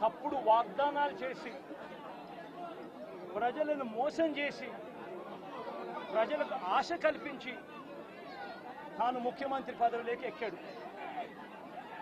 తప్పుడు వాగ్దానాలు చేసి ప్రజలను మోసం చేసి ప్రజలకు ఆశ కల్పించి తాను ముఖ్యమంత్రి పదవిలోకి ఎక్కాడు.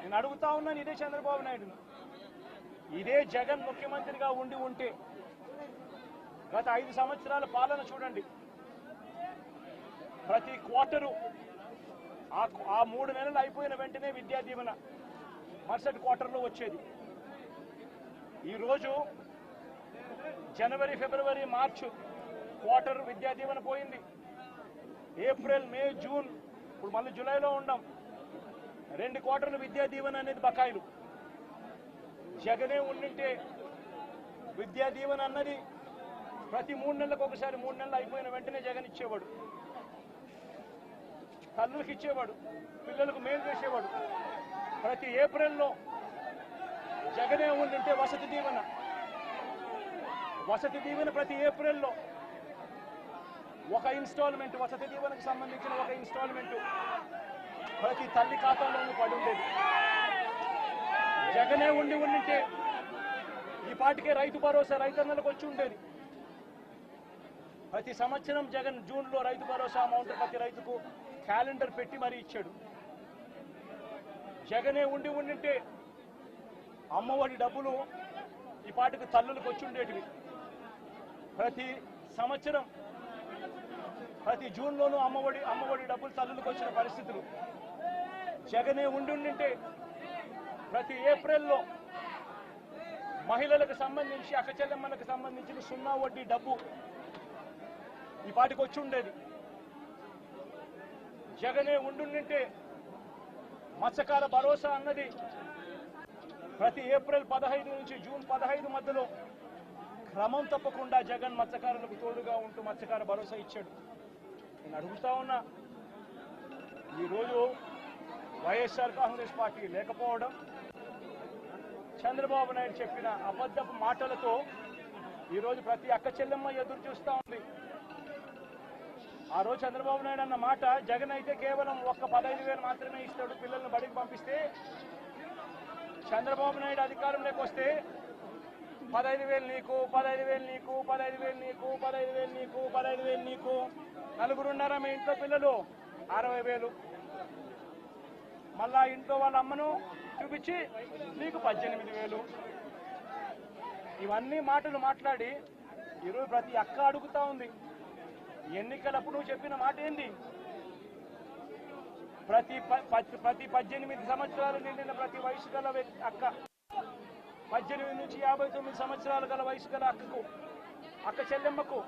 నేను అడుగుతా ఉన్నాను ఇదే చంద్రబాబు నాయుడును. ఇదే జగన్ ముఖ్యమంత్రిగా ఉండి ఉంటే గత ఐదు సంవత్సరాల పాలన చూడండి. ప్రతి క్వార్టరు ఆ ఆ మూడు నెలలు అయిపోయిన వెంటనే విద్యా దీవెన మరుసటి క్వార్టర్లో వచ్చేది. ఈరోజు జనవరి ఫిబ్రవరి మార్చు క్వార్టర్ విద్యా దీవెన పోయింది. ఏప్రిల్ మే జూన్ ఇప్పుడు మళ్ళీ జూలైలో ఉండం. రెండు క్వార్టర్లు విద్యా దీవెన అనేది బకాయిలు. జగనే ఉండింటే విద్యా దీవెన అన్నది ప్రతి మూడు నెలలకు ఒకసారి మూడు నెలలు అయిపోయిన వెంటనే జగన్ ఇచ్చేవాడు. తల్లులకు ఇచ్చేవాడు. పిల్లలకు మేలు చేసేవాడు. ప్రతి ఏప్రిల్లో పక్కనే ఉండింటే వసతి దీవెన. వసతి దీవెన ప్రతి ఏప్రిల్లో ఒక ఇన్స్టాల్మెంట్ వసతి దీవెనకు సంబంధించిన ఒక ఇన్స్టాల్మెంట్ ప్రతి తల్లి ఖాతాలోనూ పడి ఉండేది. జగనే ఉండి ఉండింటే ఈ పాటికే రైతు భరోసా రైతన్నలకు వచ్చి ఉండేది. ప్రతి సంవత్సరం జగన్ జూన్లో రైతు భరోసా అమౌంట్ ప్రతి రైతుకు క్యాలెండర్ పెట్టి మరీ ఇచ్చాడు. జగనే ఉండి ఉండింటే అమ్మఒడి డబ్బులు ఈ పాటికి తల్లులకు వచ్చి ఉండేటివి. ప్రతి సంవత్సరం ప్రతి జూన్లోనూ అమ్మఒడి అమ్మఒడి డబ్బులు తల్లులకు వచ్చిన పరిస్థితులు. జగనే ఉండుంటే ప్రతి ఏప్రిల్లో మహిళలకు సంబంధించి అక్కచెల్లెమ్మలకు సంబంధించిన సున్నా వడ్డీ డబ్బు ఈ పాటికి వచ్చి ఉండేది. జగనే ఉండుంటే మత్స్యకార భరోసా అన్నది ప్రతి ఏప్రిల్ పదహైదు నుంచి జూన్ పదహైదు మధ్యలో క్రమం తప్పకుండా జగన్ మత్స్యకారులకు తోడుగా ఉంటూ మత్స్యకార భరోసా ఇచ్చాడు. నేను అడుగుతా ఉన్నా ఈరోజు వైఎస్ఆర్ కాంగ్రెస్ పార్టీ లేకపోవడం చంద్రబాబు నాయుడు చెప్పిన అబద్ధపు మాటలతో ఈరోజు ప్రతి అక్క చెల్లెమ్మ ఎదురు చూస్తూ ఉంది. ఆ రోజు చంద్రబాబు నాయుడు అన్న మాట జగన్ అయితే కేవలం ఒక్క పదహైదు వేలు మాత్రమే ఇస్తాడు పిల్లల్ని బడికి పంపిస్తే చంద్రబాబు నాయుడు అధికారంలోకి వస్తే పదహైదు వేలు నీకు పదహైదు వేలు నీకు పదహైదు వేలు నీకు పదహైదు వేలు నీకు పదహైదు వేలు నీకు. నలుగురున్నారా మీ ఇంట్లో పిల్లలు? అరవై వేలు. మళ్ళా ఇంట్లో వాళ్ళ అమ్మను చూపించి నీకు పద్దెనిమిది వేలు. ఇవన్నీ మాటలు మాట్లాడి ఈరోజు ప్రతి అక్క అడుగుతా ఉంది ఎన్నికలప్పుడు నువ్వు చెప్పిన మాట ఏంది? ప్రతి ప- ప- ప్రతి పద్దెనిమిది సంవత్సరాలు నిండిన ప్రతి వయసు గల వ్యక్తి అక్క. పద్దెనిమిది నుంచి యాభై తొమ్మిది సంవత్సరాలు గల వయసు గల అక్కకు అక్క చెల్లెమ్మకు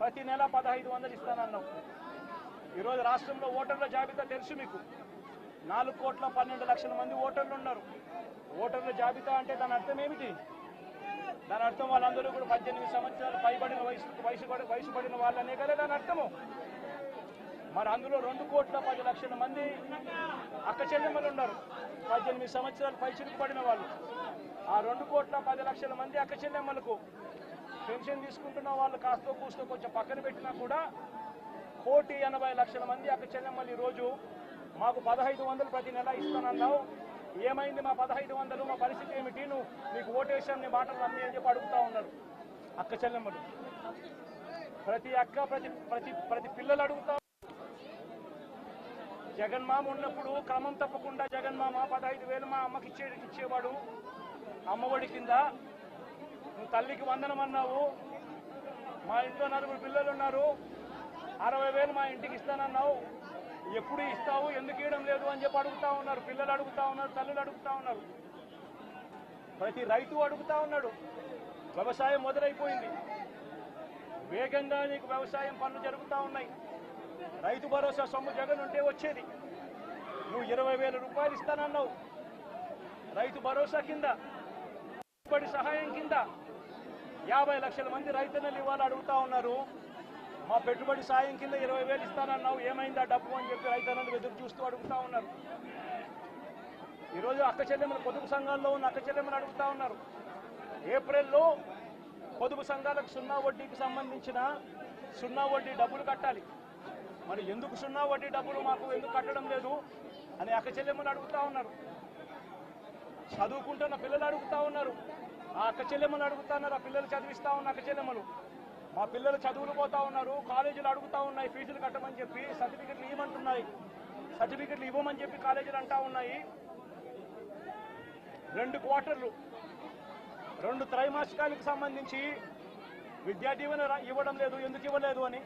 ప్రతి నెల పదహైదు వందలు ఇస్తానన్నాం ఈరోజు రాష్ట్రంలో ఓటర్ల జాబితా తెలుసు మీకు. నాలుగు కోట్ల పన్నెండు లక్షల మంది ఓటర్లు ఉన్నారు. ఓటర్ల జాబితా అంటే దాని అర్థం ఏమిటి? దాని అర్థం వాళ్ళందరూ కూడా పద్దెనిమిది సంవత్సరాలు పైబడిన వయసు వయసు వయసు పడిన వాళ్ళనే కదా దాని అర్థము. మరి అందులో రెండు కోట్ల పది లక్షల మంది అక్క చెల్లెమ్మలు ఉన్నారు. పద్దెనిమిది సంవత్సరాలు పైచిలకు పడిన వాళ్ళు. ఆ రెండు కోట్ల పది లక్షల మంది అక్క చెల్లెమ్మలకు పెన్షన్ తీసుకుంటున్న వాళ్ళు కాస్త కూస్తో కొంచెం పక్కన పెట్టినా కూడా కోటి ఎనభై లక్షల మంది అక్క చెల్లెమ్మలు ఈరోజు మాకు పదహైదు వందలు ప్రతి నెల ఇస్తానన్నావు. ఏమైంది మా పదహైదు వందలు? మా పరిస్థితి ఏమిటి? నువ్వు నీకు ఓటేశాన్ని మాటలు నమ్మి అని చెప్పి అడుగుతా ఉన్నారు అక్క చెల్లెమ్మలు. ప్రతి అక్క ప్రతి ప్రతి ప్రతి పిల్లలు అడుగుతా జగన్మామ ఉన్నప్పుడు క్రమం తప్పకుండా జగన్మామ పదహైదు వేలు మా అమ్మకి ఇచ్చే ఇచ్చేవాడు. అమ్మఒడి కింద. నువ్వు తల్లికి వందనం అన్నావు. మా ఇంట్లో నలుగురు పిల్లలు ఉన్నారు. అరవై వేలు మా ఇంటికి ఇస్తానన్నావు. ఎప్పుడు ఇస్తావు? ఎందుకు ఇవ్వడం లేదు అని చెప్పి అడుగుతా ఉన్నారు. పిల్లలు అడుగుతా ఉన్నారు తల్లులు అడుగుతా ఉన్నారు. ప్రతి రైతు అడుగుతా ఉన్నాడు. వ్యవసాయం మొదలైపోయింది. వేగంగా నీకు వ్యవసాయం పనులు జరుగుతూ ఉన్నాయి. రైతు భరోసా సొమ్ము జగన్ ఉంటే వచ్చేది. నువ్వు ఇరవై వేల రూపాయలు ఇస్తానన్నావు. రైతు భరోసా కింద పెట్టుబడి సహాయం కింద యాభై లక్షల మంది రైతన్నలు ఇవాళ అడుగుతా ఉన్నారు. మా పెట్టుబడి సాయం కింద ఇరవై వేలు ఇస్తానన్నావు. ఏమైందా డబ్బు అని చెప్పి రైతన్నలు ఎదురు చూస్తూ అడుగుతా ఉన్నారు. ఈరోజు అక్క చెల్లెమ్మలు పొదుపు సంఘాల్లో ఉన్న అక్క చెల్లెమ్మలు అడుగుతా ఉన్నారు. ఏప్రిల్లో పొదుపు సంఘాలకు సున్నా వడ్డీకి సంబంధించిన సున్నా వడ్డీ డబ్బులు కట్టాలి. మరి ఎందుకు సున్నా వడ్డీ డబ్బులు మాకు ఎందుకు కట్టడం లేదు అని అక్క చెల్లెమ్మలు అడుగుతా ఉన్నారు. చదువుకుంటున్న పిల్లలు అడుగుతా ఉన్నారు. ఆ అక్క చెల్లెమ్మలు అడుగుతా ఉన్నారు ఆ పిల్లలు చదివిస్తా ఉన్న అక్క చెల్లెమ్మలు. మా పిల్లలు చదువులు పోతా ఉన్నారు కాలేజీలు అడుగుతా ఉన్నాయి ఫీజులు కట్టమని చెప్పి సర్టిఫికెట్లు ఇవ్వమంటున్నాయి. సర్టిఫికెట్లు ఇవ్వమని చెప్పి కాలేజీలు అంటా ఉన్నాయి. రెండు క్వార్టర్లు రెండు త్రైమాసికాలకు సంబంధించి విద్యా దీవెన ఇవ్వడం లేదు ఎందుకు ఇవ్వలేదు అని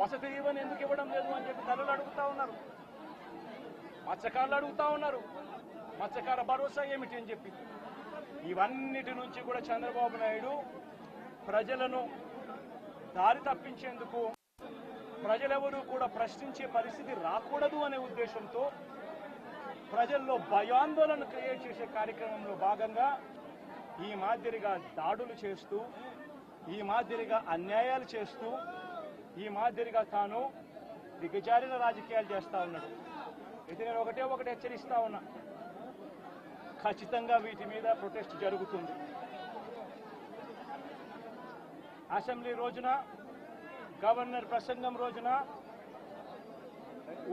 వసతి దీవెన ఎందుకు ఇవ్వడం లేదు అని చెప్పి తల్లులు అడుగుతా ఉన్నారు. మత్స్యకారులు అడుగుతా ఉన్నారు. మత్స్యకార భరోసా ఏమిటి అని చెప్పి. ఇవన్నిటి నుంచి కూడా చంద్రబాబు నాయుడు ప్రజలను దారి తప్పించేందుకు ప్రజలెవరూ కూడా ప్రశ్నించే పరిస్థితి రాకూడదు అనే ఉద్దేశంతో ప్రజల్లో భయాందోళన క్రియేట్ చేసే కార్యక్రమంలో భాగంగా ఈ మాదిరిగా దాడులు చేస్తూ ఈ మాదిరిగా అన్యాయాలు చేస్తూ ఈ మాదిరిగా తాను దిగజారిన రాజకీయాలు చేస్తా ఉన్నాడు. ఇది నేను ఒకటే ఒకటి హెచ్చరిస్తా ఉన్నా. ఖచ్చితంగా వీటి మీద ప్రొటెస్ట్ జరుగుతుంది. అసెంబ్లీ రోజున గవర్నర్ ప్రసంగం రోజున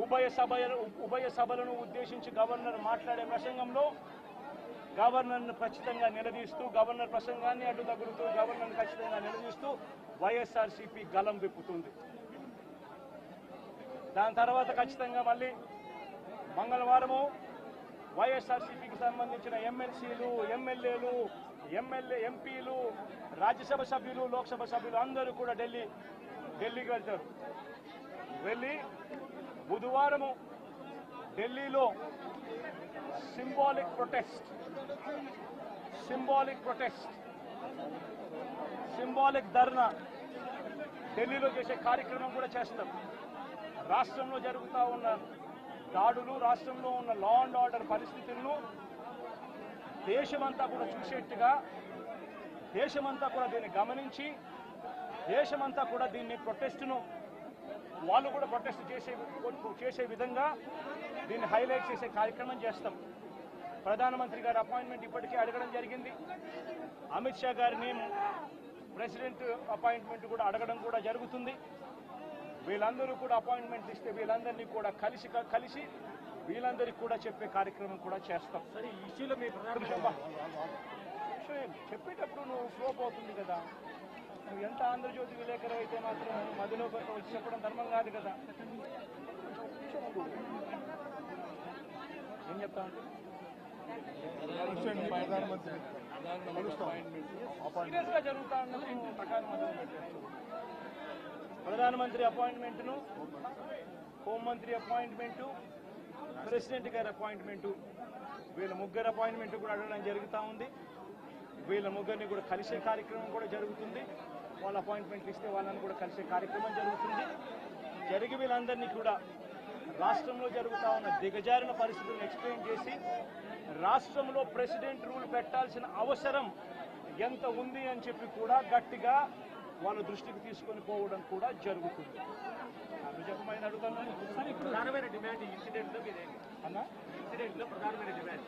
ఉభయ సభ ఉభయ సభలను ఉద్దేశించి గవర్నర్ మాట్లాడే ప్రసంగంలో గవర్నర్ను ఖచ్చితంగా నిలదీస్తూ గవర్నర్ ప్రసంగాన్ని అడ్డు తగులుతూ గవర్నర్ను ఖచ్చితంగా నిలదీస్తూ వైఎస్ఆర్సీపీ గలం విప్పుతుంది. దాని తర్వాత ఖచ్చితంగా మళ్ళీ మంగళవారము వైఎస్ఆర్సీపీకి సంబంధించిన ఎమ్మెల్సీలు ఎమ్మెల్యేలు ఎమ్మెల్యే ఎంపీలు రాజ్యసభ సభ్యులు లోక్సభ సభ్యులు అందరూ కూడా ఢిల్లీ ఢిల్లీకి వెళ్తారు. వెళ్ళి బుధవారము ఢిల్లీలో symbolic protest. Symbolic protest. Symbolic dharna ఢిల్లీలో చేసే కార్యక్రమం కూడా చేస్తాం. రాష్ట్రంలో జరుగుతూ ఉన్న దాడులు రాష్ట్రంలో ఉన్న లా అండ్ ఆర్డర్ పరిస్థితులను దేశమంతా కూడా చూసేట్టుగా దేశమంతా కూడా దీన్ని గమనించి దేశమంతా కూడా దీన్ని ప్రొటెస్ట్ను వాళ్ళు కూడా ప్రొటెస్ట్ చేసే చేసే విధంగా దీన్ని హైలైట్ చేసే కార్యక్రమం చేస్తాం. ప్రధానమంత్రి గారి అపాయింట్మెంట్ ఇప్పటికే అడగడం జరిగింది. అమిత్ షా గారిని ప్రెసిడెంట్ అపాయింట్మెంట్ కూడా అడగడం కూడా జరుగుతుంది. వీళ్ళందరూ కూడా అపాయింట్మెంట్ ఇస్తే వీళ్ళందరినీ కూడా కలిసి కలిసి వీళ్ళందరికీ కూడా చెప్పే కార్యక్రమం కూడా చేస్తాం. సరే ఈ ఇష్యూలో మీ చెప్పేటప్పుడు నువ్వు ఫ్లో పోతుంది కదా. నువ్వు ఎంత ఆంధ్రజ్యోతి విలేకరు అయితే మాత్రం మధ్యలో వచ్చి చెప్పడం ధర్మం కాదు కదా. ఏం చెప్తా ప్రధానమంత్రి. ప్రధానమంత్రి అపాయింట్మెంట్ను హోంమంత్రి అపాయింట్మెంటు ప్రెసిడెంట్ గారి అపాయింట్మెంటు వీళ్ళ ముగ్గురు అపాయింట్మెంట్ కూడా అడగడం జరుగుతూ ఉంది. వీళ్ళ ముగ్గురిని కూడా కలిసే కార్యక్రమం కూడా జరుగుతుంది. వాళ్ళ అపాయింట్మెంట్లు ఇస్తే వాళ్ళని కూడా కలిసే కార్యక్రమం జరుగుతుంది. జరిగి వీళ్ళందరినీ కూడా రాష్ట్రంలో జరుగుతా ఉన్న దిగజారిన పరిస్థితులను ఎక్స్ప్లెయిన్ చేసి రాష్ట్రంలో ప్రెసిడెంట్ రూల్ పెట్టాల్సిన అవసరం ఎంత ఉంది అని చెప్పి కూడా గట్టిగా వాళ్ళ దృష్టికి తీసుకొని పోవడం కూడా జరుగుతుంది. అడుగుతున్నాను సరే ఇప్పుడు ప్రధానమైన డిమాండ్ ఈ ఇన్సిడెంట్లో మీదే. అన్నా? ఇన్సిడెంట్లో ప్రధానమైన డిమాండ్.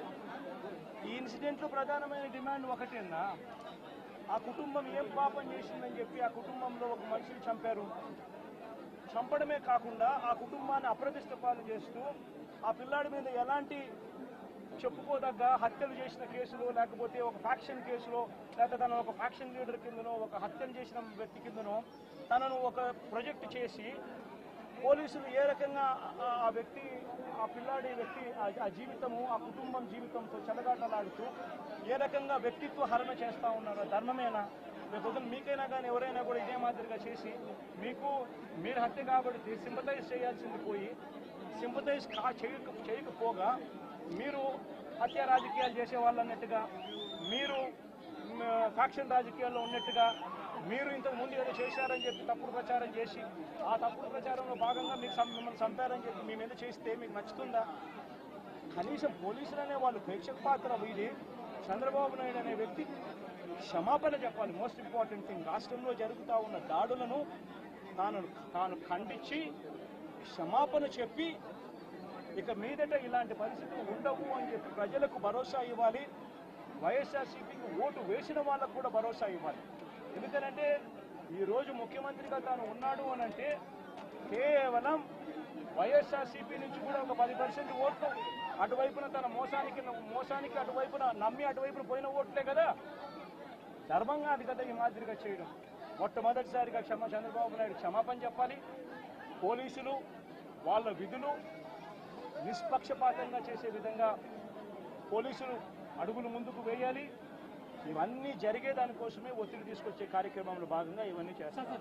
ఈ ఇన్సిడెంట్లో ప్రధానమైన డిమాండ్ ఒకటేనా? ఆ కుటుంబం ఏం పాపం చేసిందని చెప్పి ఆ కుటుంబంలో ఒక మనిషిని చంపారు. చంపడమే కాకుండా ఆ కుటుంబాన్ని అప్రతిష్ట పాలు చేస్తూ ఆ పిల్లాడి మీద ఎలాంటి చెప్పుకోదగ్గ హత్యలు చేసిన కేసులో లేకపోతే ఒక ఫ్యాక్షన్ కేసులో లేకపోతే తన ఒక ఫ్యాక్షన్ లీడర్ కిందనో ఒక హత్యలు చేసిన వ్యక్తి కిందనో తనను ఒక ప్రొజెక్ట్ చేసి పోలీసులు ఏ రకంగా ఆ- వ్యక్తి ఆ పిల్లాడి వ్యక్తి ఆ- జీవితము ఆ కుటుంబం జీవితంతో చెలగాటలాడుతూ ఏ రకంగా వ్యక్తిత్వ హరణ చేస్తూ ఉన్నారో ధర్మమేనా? రేపు మీకైనా కానీ ఎవరైనా కూడా ఇదే మాదిరిగా చేసి మీకు మీరు హత్య కాబట్టి సింపతైజ్ చేయాల్సింది పోయి సింపతైజ్ కా చేయక చేయకపోగా మీరు హత్య రాజకీయాలు చేసే వాళ్ళు అన్నట్టుగా మీరు ఫ్యాక్షన్ రాజకీయాల్లో ఉన్నట్టుగా మీరు ఇంతకు ముందు ఏదో చేశారని చెప్పి తప్పుడు ప్రచారం చేసి ఆ తప్పుడు ప్రచారంలో భాగంగా మీకు మిమ్మల్ని చంపారని చెప్పి మేము మీద చేస్తే మీకు నచ్చుతుందా? కనీసం పోలీసులు అనే వాళ్ళు ప్రేక్షక పాత్ర ఇది చంద్రబాబు నాయుడు అనే వ్యక్తి క్షమాపణ చెప్పాలి. మోస్ట్ ఇంపార్టెంట్ థింగ్ రాష్ట్రంలో జరుగుతూ ఉన్న దాడులను తాను తాను ఖండించి క్షమాపణ చెప్పి ఇక మీదట ఇలాంటి పరిస్థితులు ఉండవు అని చెప్పి ప్రజలకు భరోసా ఇవ్వాలి. వైఎస్ఆర్సీపీకి ఓటు వేసిన వాళ్ళకు కూడా భరోసా ఇవ్వాలి. ఎందుకనంటే ఈరోజు ముఖ్యమంత్రిగా తాను ఉన్నాడు అని అంటే కేవలం వైఎస్ఆర్సీపీ నుంచి కూడా ఒక పది పర్సెంట్ ఓట్లు అటువైపున తన మోసానికి మోసానికి అటువైపున నమ్మి అటువైపున పోయిన ఓట్లే కదా. ధర్మంగా అది కదా ఈ మాదిరిగా చేయడం. మొట్టమొదటిసారిగా క్షమ చంద్రబాబు నాయుడు క్షమాపణ చెప్పాలి. పోలీసులు వాళ్ళ విధులు నిష్పక్షపాతంగా చేసే విధంగా పోలీసులు అడుగులు ముందుకు వేయాలి. ఇవన్నీ జరిగే దానికోసమే ఒత్తిడి తీసుకొచ్చే కార్యక్రమంలో భాగంగా ఇవన్నీ చేస్తారు.